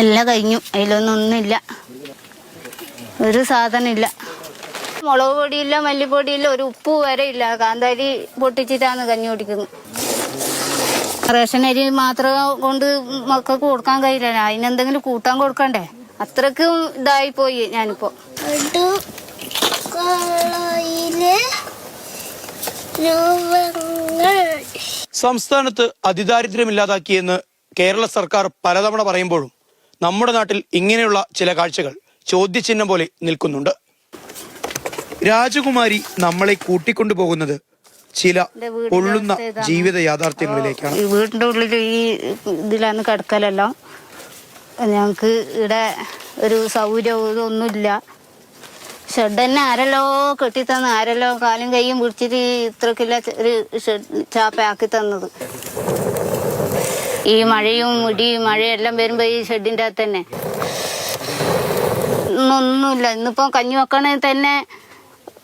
എല്ലാം കഴിഞ്ഞു. അതിലൊന്നൊന്നുമില്ല. ഒരു സാധനമില്ല. ഇല്ല മുളക് പൊടിയില്ല മല്ലിപ്പൊടിയില്ല ഒരു ഉപ്പ് വരെ ഇല്ല. കാന്താരി പൊട്ടിച്ചിട്ടാണ് കഞ്ഞി കുടിക്കുന്നത്. റേഷൻ അരി മാത്രം കൊണ്ട് മക്കൾക്ക് കൊടുക്കാൻ കഴിയില്ല. അതിനെന്തെങ്കിലും കൂട്ടാൻ കൊടുക്കണ്ടേ? അത്രക്കും ഇതായി പോയി ഞാനിപ്പോ. സംസ്ഥാനത്ത് അതിദാരിദ്ര്യം ഇല്ലാതാക്കിയെന്ന് കേരള സർക്കാർ പലതവണ പറയുമ്പോഴും നമ്മുടെ നാട്ടിൽ ഇങ്ങനെയുള്ള ചില കാഴ്ചകൾ ചോദ്യചിഹ്നം പോലെ നിൽക്കുന്നുണ്ട്. രാജകുമാരി നമ്മളെ കൂട്ടിക്കൊണ്ടുപോകുന്നത് ചില എന്റെ പൊള്ളുന്ന ജീവിത യാഥാർത്ഥ്യങ്ങളിലേക്കാണ്. വീടിന്റെ ഉള്ളിൽ ഈ ഇതിലാണ് കിടക്കലെല്ലാം. ഞങ്ങൾക്ക് ഇവിടെ ഒരു സൗകര്യം ഇതൊന്നുമില്ല. ഷെഡ് തന്നെ ആരല്ലോ കെട്ടിത്തന്ന് ആരല്ലോ കാലും കൈയും പിടിച്ചിട്ട് ഇത്രക്കില്ല ഒരു ഷെഡ് ചാപ്പയാക്കി തന്നത്. ഈ മഴയും ഇടിയും മഴയെല്ലാം വരുമ്പോ ഈ ഷെഡിന്റെ അകത്ത് തന്നെ. ഇന്നൊന്നുമില്ല ഇന്നിപ്പോ കഞ്ഞി വെക്കണേ തന്നെ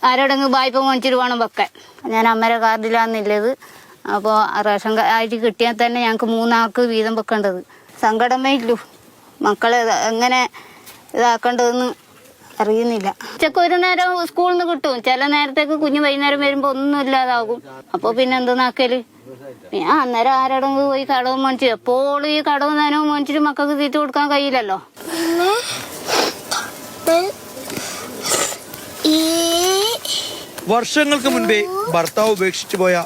ആരോടെങ്കിലും വായ്പ മേടിച്ചിട്ട് വേണം വെക്കാൻ. ഞാൻ അമ്മരെ കാർഡിലാന്നില്ലത് അപ്പോൾ റേഷൻ ആയിട്ട് കിട്ടിയാൽ തന്നെ ഞങ്ങൾക്ക് മൂന്നാൾക്ക് വീതം വെക്കേണ്ടത്. സങ്കടമേ ഇല്ലു. മക്കളെ എങ്ങനെ ഇതാക്കേണ്ടതെന്ന് അറിയുന്നില്ല. ഉച്ചയ്ക്ക് ഒരു നേരം സ്കൂളിൽ നിന്ന് കിട്ടും. ചില നേരത്തേക്ക് കുഞ്ഞ് വൈകുന്നേരം വരുമ്പോ ഒന്നും ഇല്ലാതാകും. അപ്പൊ പിന്നെ എന്തെന്നാക്കൽ ഞാൻ അന്നേരം ആരോടും പോയി കടവും മേടിച്ചു എപ്പോഴും ഈ കടവും നേരവും മേടിച്ചിട്ട് മക്കൾക്ക് തീറ്റ കൊടുക്കാൻ കഴിയില്ലല്ലോ. ഈ വർഷങ്ങൾക്ക് മുൻപേ ഭർത്താവ് ഉപേക്ഷിച്ചു പോയ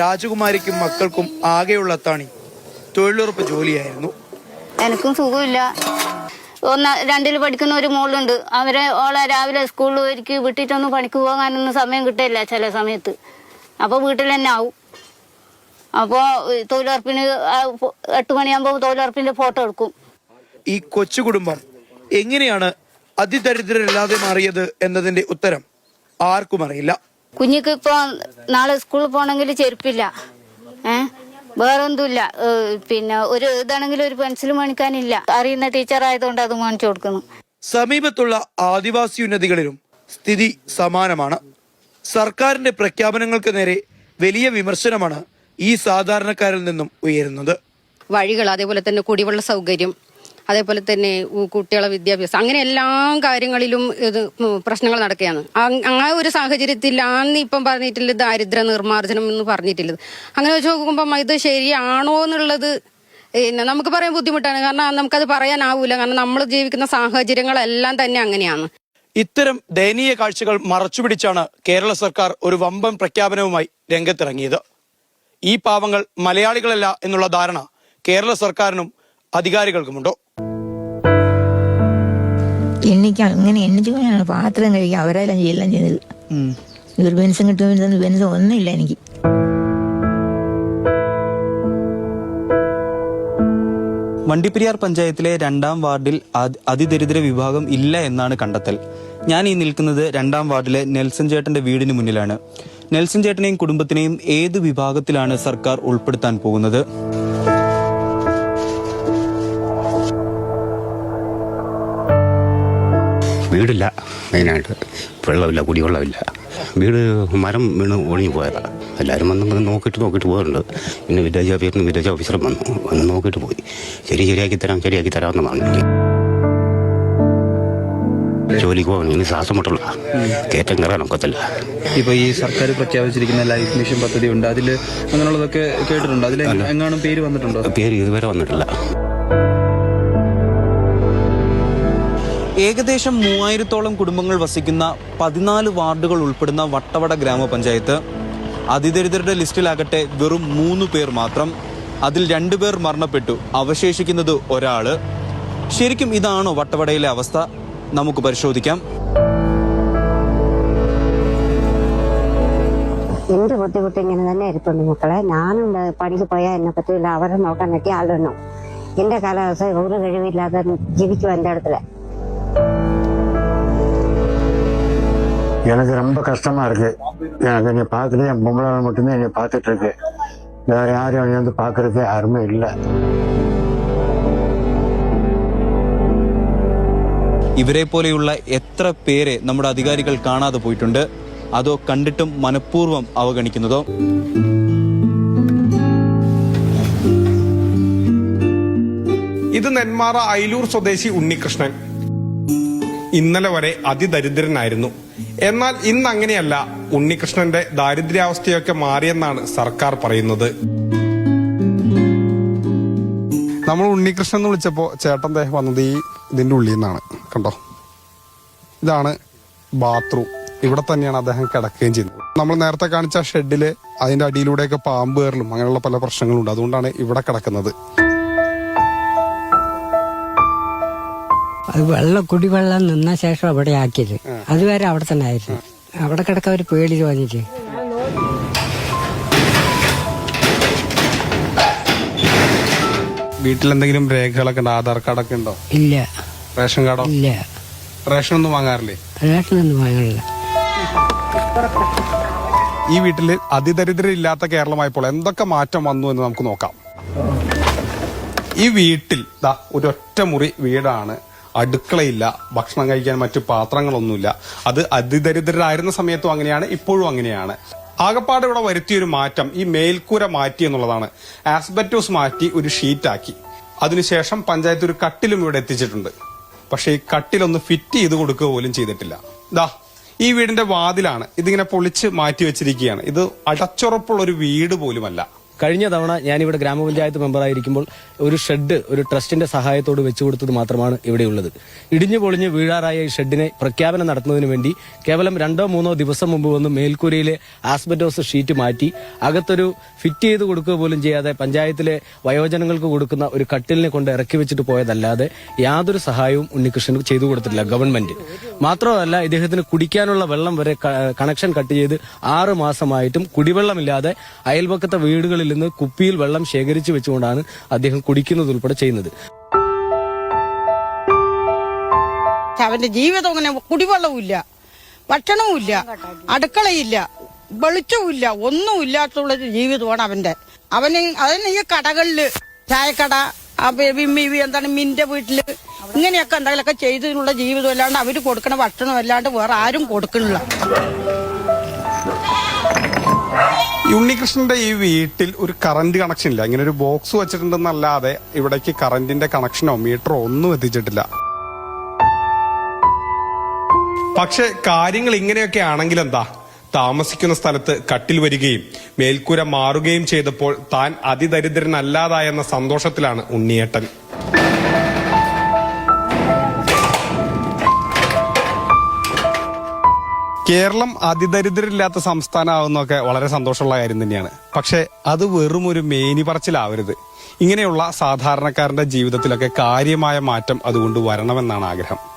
രാജകുമാരിക്കും മക്കൾക്കും ആകെയുള്ള അത്താണി തൊഴിലുറപ്പ് ജോലിയായിരുന്നു. എനിക്കും സുഖമില്ല. ഒന്ന് രണ്ടിൽ പഠിക്കുന്ന ഒരു മോളുണ്ട്. അവരെ ഓളെ രാവിലെ സ്കൂളിൽ ഒരുക്കി വിട്ടിട്ടൊന്നും പണിക്ക് പോകാനൊന്നും സമയം കിട്ടില്ല ചില സമയത്ത്. അപ്പോൾ വീട്ടിൽ തന്നെ ആവും. അപ്പോൾ തൊഴിലുറപ്പിന് എട്ട് മണിയാകുമ്പോൾ തൊഴിലുറപ്പിന്റെ ഫോട്ടോ എടുക്കും. ഈ കൊച്ചു കുടുംബം എങ്ങനെയാണ് അതിദരിദ്രരല്ലാതെ മാറിയത് എന്നതിന്റെ ഉത്തരം ആർക്കും അറിയില്ല. കുഞ്ഞിക്ക് ഇപ്പോൾ നാളെ സ്കൂളിൽ പോകണമെങ്കിൽ ചെരുപ്പില്ല. ഏ? വേറൊന്നുമില്ല. പിന്നെ ഒരു ഇതാണെങ്കിലും ഒരു പെൻസിൽ മേടിക്കാനില്ല. അറിയുന്ന ടീച്ചർ ആയതുകൊണ്ട് അത് മേടിച്ചു കൊടുക്കുന്നു. സമീപത്തുള്ള ആദിവാസി ഉന്നതികളിലും സ്ഥിതി സമാനമാണ്. സർക്കാരിന്റെ പ്രഖ്യാപനങ്ങൾക്ക് നേരെ വലിയ വിമർശനമാണ് ഈ സാധാരണക്കാരിൽ നിന്നും ഉയരുന്നത്. വഴികൾ അതേപോലെ തന്നെ കുടിവെള്ള സൗകര്യം അതേപോലെ തന്നെ കുട്ടികളെ വിദ്യാഭ്യാസം. അങ്ങനെ എല്ലാ കാര്യങ്ങളിലും ഇത് പ്രശ്നങ്ങൾ നടക്കുകയാണ്. ആ ഒരു സാഹചര്യത്തിലാന്ന് ഇപ്പം പറഞ്ഞിട്ടില്ല ദാരിദ്ര്യ നിർമ്മാർജനം എന്ന് പറഞ്ഞിട്ടുള്ളത് അങ്ങനെ വെച്ച് നോക്കുമ്പം ഇത് ശരിയാണോ എന്നുള്ളത് പിന്നെ നമുക്ക് പറയാൻ ബുദ്ധിമുട്ടാണ്. കാരണം നമുക്കത് പറയാനാവൂല. കാരണം നമ്മൾ ജീവിക്കുന്ന സാഹചര്യങ്ങളെല്ലാം തന്നെ അങ്ങനെയാണ്. ഇത്തരം ദയനീയ കാഴ്ചകൾ മറച്ചുപിടിച്ചാണ് കേരള സർക്കാർ ഒരു വമ്പൻ പ്രഖ്യാപനവുമായി രംഗത്തിറങ്ങിയത്. ഈ പാവങ്ങൾ മലയാളികളല്ല എന്നുള്ള ധാരണ കേരള സർക്കാരിനും അധികാരികൾക്കുമുണ്ടോ? എനിക്ക് അങ്ങനെ എണ്ണിച്ചു പോയാണ് പാത്രം കഴിക്കുക അവരെല്ലാം ചെയ്യെല്ലാം ചെയ്തത്. ഒരു പെൻഷൻ കിട്ടുമെന്ന് പെൻഷൻ ഒന്നുമില്ല എനിക്ക്. വണ്ടിപ്പെരിയാർ പഞ്ചായത്തിലെ രണ്ടാം വാർഡിൽ അതിദരിദ്ര വിഭാഗം ഇല്ല എന്നാണ് കണ്ടെത്തൽ. ഞാൻ ഈ നിൽക്കുന്നത് രണ്ടാം വാർഡിലെ നെൽസൺ ചേട്ടന്റെ വീടിന് മുന്നിലാണ്. നെൽസൺ ചേട്ടനെയും കുടുംബത്തിനെയും ഏത് വിഭാഗത്തിലാണ് സർക്കാർ ഉൾപ്പെടുത്താൻ പോകുന്നത്? വീടില്ല മെയിനായിട്ട്. വെള്ളമില്ല കുടിവെള്ളമില്ല. വീട് മരം വീണ് ഒഴിഞ്ഞു പോയതാണ് എല്ലാവരും വന്ന് നോക്കിയിട്ട് നോക്കിയിട്ട് പോയിട്ടുണ്ട് പിന്നെ വില്ലേജ് ഓഫീസിൽ വില്ലേജ് ഓഫീസറും വന്നു. വന്ന് നോക്കിയിട്ട് പോയി. ശരി ശരിയാക്കി തരാം ശരിയാക്കി തരാമെന്ന് പറഞ്ഞു. ജോലിക്ക് ഇനി ശ്വാസം മുട്ടുള്ള കയറ്റം കയറാൻ ഒക്കത്തില്ല. ഇപ്പൊ ഈ സർക്കാർ പ്രഖ്യാപിച്ചിരിക്കുന്ന ലൈഫ് മിഷൻ പദ്ധതി ഉണ്ട്. അതിൽ അങ്ങനെയുള്ളതൊക്കെ കേട്ടിട്ടുണ്ട്? അതിൽ എങ്ങാനും പേര് വന്നിട്ടുണ്ടോ? പേര് ഇതുവരെ വന്നിട്ടില്ല. ഏകദേശം മൂവായിരത്തോളം കുടുംബങ്ങൾ വസിക്കുന്ന പതിനാല് വാർഡുകൾ ഉൾപ്പെടുന്ന വട്ടവട ഗ്രാമപഞ്ചായത്ത്. അതിദരിദ്രരുടെ ലിസ്റ്റിലാകട്ടെ വെറും മൂന്ന് പേർ മാത്രം. അതിൽ രണ്ടുപേർ മരണപ്പെട്ടു. അവശേഷിക്കുന്നത് ഒരാൾ. ശരിക്കും ഇതാണോ വട്ടവടയിലെ അവസ്ഥ? നമുക്ക് പരിശോധിക്കാം. എന്ത് ബുദ്ധിമുട്ട് ഇങ്ങനെ തന്നെ ഇരുത്തുന്നു മക്കളെ? ഞാനും പണിക്ക് പോയാൽ എന്നെ പറ്റില്ല അവരെ നോക്കാൻ പറ്റിയ ആളുണ്ടോ എന്റെ കാലാവസ്ഥ ഒരു കഴിവില്ലാതെ ജീവിക്കും എന്റെ അടുത്തല്ലേ எனக்கு ரொம்ப கஷ்டமா இருக்கு எனக்கு என்னை பார்க்கறது என் பொம்பளை மட்டும்தான் என்னை பார்த்துட்டு இருக்கு வேற யாரும் என்னை வந்து பார்க்கறதுக்கு யாருமே இல்லை ഇവരെ പോലെയുള്ള എത്ര പേരെ നമ്മുടെ അധികാരികൾ കാണാതെ പോയിട്ടുണ്ട് അതോ കണ്ടിട്ടും മനഃപൂർവ്വം അവഗണിക്കുന്നതോ ഇത് നെന്മാറ അയിലൂർ സ്വദേശി ഉണ്ണികൃഷ്ണൻ ഇന്നലെ വരെ അതിദരിദ്രനായിരുന്നു. എന്നാൽ ഇന്ന് അങ്ങനെയല്ല. ഉണ്ണികൃഷ്ണന്റെ ദാരിദ്ര്യാവസ്ഥയൊക്കെ മാറിയെന്നാണ് സർക്കാർ പറയുന്നത്. നമ്മൾ ഉണ്ണികൃഷ്ണൻ എന്ന് വിളിച്ചപ്പോ ചേട്ടൻ ദേ വന്നത് ഈ ഇതിന്റെ ഉള്ളിൽ നിന്നാണ്. കണ്ടോ? ഇതാണ് ബാത്റൂം. ഇവിടെ തന്നെയാണ് അദ്ദേഹം കിടക്കുകയും ചെയ്യുന്നത്. നമ്മൾ നേരത്തെ കാണിച്ച ഷെഡിൽ അതിന്റെ അടിയിലൂടെയൊക്കെ പാമ്പ് കയറലും അങ്ങനെയുള്ള പല പ്രശ്നങ്ങളുണ്ട്. അതുകൊണ്ടാണ് ഇവിടെ കിടക്കുന്നത്. അത് വെള്ളം കുടിവെള്ളം നിന്ന ശേഷം അവിടെ ആക്കിയത്. അതുവരെ അവിടെ തന്നെ ആയിരുന്നു. അവിടെ കിടക്കാൻ ഒരു പേടി തോന്നിട്ട് വീട്ടിലെന്തെങ്കിലും രേഖകളൊക്കെ ഉണ്ടോ? ആധാർ കാർഡൊക്കെ ഉണ്ടോ? ഇല്ല. റേഷൻ കാർഡോ? ഇല്ല. റേഷൻ ഒന്നും വാങ്ങാറില്ലേ? റേഷൻ ഒന്നും വാങ്ങാറില്ല. ഈ വീട്ടിൽ അതിദരിദ്രരില്ലാത്ത കേരളമായപ്പോൾ എന്തൊക്കെ മാറ്റം വന്നു എന്ന് നമുക്ക് നോക്കാം. ഈ വീട്ടിൽ ദാ ഒരൊറ്റ മുറി വീടാണ് അടുക്കളയില്ല ഭക്ഷണം കഴിക്കാൻ മറ്റു പാത്രങ്ങളൊന്നുമില്ല. അത് അതിദരിദ്രരായിരുന്ന സമയത്തും അങ്ങനെയാണ് ഇപ്പോഴും അങ്ങനെയാണ്. ആകപ്പാട് ഇവിടെ വരുത്തിയൊരു മാറ്റം ഈ മേൽക്കൂര മാറ്റി എന്നുള്ളതാണ്. ആസ്ബറ്റോസ് മാറ്റി ഒരു ഷീറ്റാക്കി. അതിനുശേഷം പഞ്ചായത്ത് ഒരു കട്ടിലും ഇവിടെ എത്തിച്ചിട്ടുണ്ട്. പക്ഷേ ഈ കട്ടിലൊന്ന് ഫിറ്റ് ചെയ്ത് കൊടുക്കുക പോലും ചെയ്തിട്ടില്ല. ദാ ഈ വീടിന്റെ വാതിലാണ്. ഇതിങ്ങനെ പൊളിച്ച് മാറ്റി വെച്ചിരിക്കുകയാണ്. ഇത് അടച്ചുറപ്പുള്ള ഒരു വീട് പോലുമല്ല. കഴിഞ്ഞ തവണ ഞാനിവിടെ ഗ്രാമപഞ്ചായത്ത് മെമ്പറായിരിക്കുമ്പോൾ ഒരു ഷെഡ് ഒരു ട്രസ്റ്റിന്റെ സഹായത്തോട് വെച്ചു കൊടുത്തത് മാത്രമാണ് ഇവിടെയുള്ളത്. ഇടിഞ്ഞു പൊളിഞ്ഞ് വീഴാറായ ഈ ഷെഡിനെ പ്രഖ്യാപനം നടത്തുന്നതിന് വേണ്ടി കേവലം രണ്ടോ മൂന്നോ ദിവസം മുമ്പ് വന്ന് മേൽക്കൂരയിലെ ആസ്ബറ്റോസ് ഷീറ്റ് മാറ്റി അകത്തൊരു ഫിറ്റ് ചെയ്ത് കൊടുക്കുക പോലും ചെയ്യാതെ പഞ്ചായത്തിലെ വയോജനങ്ങൾക്ക് കൊടുക്കുന്ന ഒരു കട്ടിലിനെ കൊണ്ട് ഇറക്കി വെച്ചിട്ട് പോയതല്ലാതെ യാതൊരു സഹായവും ഉണ്ണികൃഷ്ണൻ ചെയ്തു കൊടുത്തിട്ടില്ല ഗവൺമെന്റ്. മാത്രമല്ല ഇദ്ദേഹത്തിന് കുടിക്കാനുള്ള വെള്ളം വരെ കണക്ഷൻ കട്ട് ചെയ്ത് ആറ് മാസമായിട്ടും കുടിവെള്ളമില്ലാതെ അയൽപക്കത്തെ വീടുകളിൽ നിന്ന് കുപ്പിയിൽ വെള്ളം ശേഖരിച്ചു വെച്ചുകൊണ്ടാണ് അദ്ദേഹം കുടിക്കുന്നത് ഉൾപ്പെടെ ചെയ്യുന്നത്. അവന്റെ ജീവിതം അങ്ങനെ കുടിവെള്ളവും ഇല്ല ഭക്ഷണവും ഇല്ല അടുക്കളയില്ല വെളിച്ചവും ഇല്ല ഒന്നും ഇല്ലാത്തുള്ള ജീവിതമാണ് അവന്റെ. അവന് അതിന് ഈ കടകളിൽ ചായക്കട എന്താണ് മിന്റെ വീട്ടിൽ ഇങ്ങനെയൊക്കെ എന്തെങ്കിലുമൊക്കെ ചെയ്തതിനുള്ള ജീവിതം അല്ലാണ്ട് അവർ കൊടുക്കണ ഭക്ഷണം അല്ലാണ്ട് വേറെ ആരും കൊടുക്കണില്ല. ഉണ്ണികൃഷ്ണന്റെ ഈ വീട്ടിൽ ഒരു കറണ്ട് കണക്ഷൻ ഇല്ല. ഇങ്ങനെ ഒരു ബോക്സ് വെച്ചിട്ടുണ്ടെന്നല്ലാതെ ഇവിടേക്ക് കറണ്ടിന്റെ കണക്ഷനോ മീറ്ററോ ഒന്നും എത്തിച്ചിട്ടില്ല. പക്ഷെ കാര്യങ്ങൾ ഇങ്ങനെയൊക്കെ ആണെങ്കിൽ എന്താ? താമസിക്കുന്ന സ്ഥലത്ത് കട്ടിൽ വരികയും മേൽക്കൂര മാറുകയും ചെയ്തപ്പോൾ താൻ അതിദരിദ്രനല്ലാതായെന്ന സന്തോഷത്തിലാണ് ഉണ്ണിയേട്ടൻ. കേരളം അതിദരിദ്രരില്ലാത്ത സംസ്ഥാനമാകുന്നൊക്കെ വളരെ സന്തോഷമുള്ള കാര്യം തന്നെയാണ്. പക്ഷെ അത് വെറും ഒരു മേനി പറച്ചിലാവരുത്. ഇങ്ങനെയുള്ള സാധാരണക്കാരന്റെ ജീവിതത്തിലൊക്കെ കാര്യമായ മാറ്റം അതുകൊണ്ട് വരണമെന്നാണ് ആഗ്രഹം.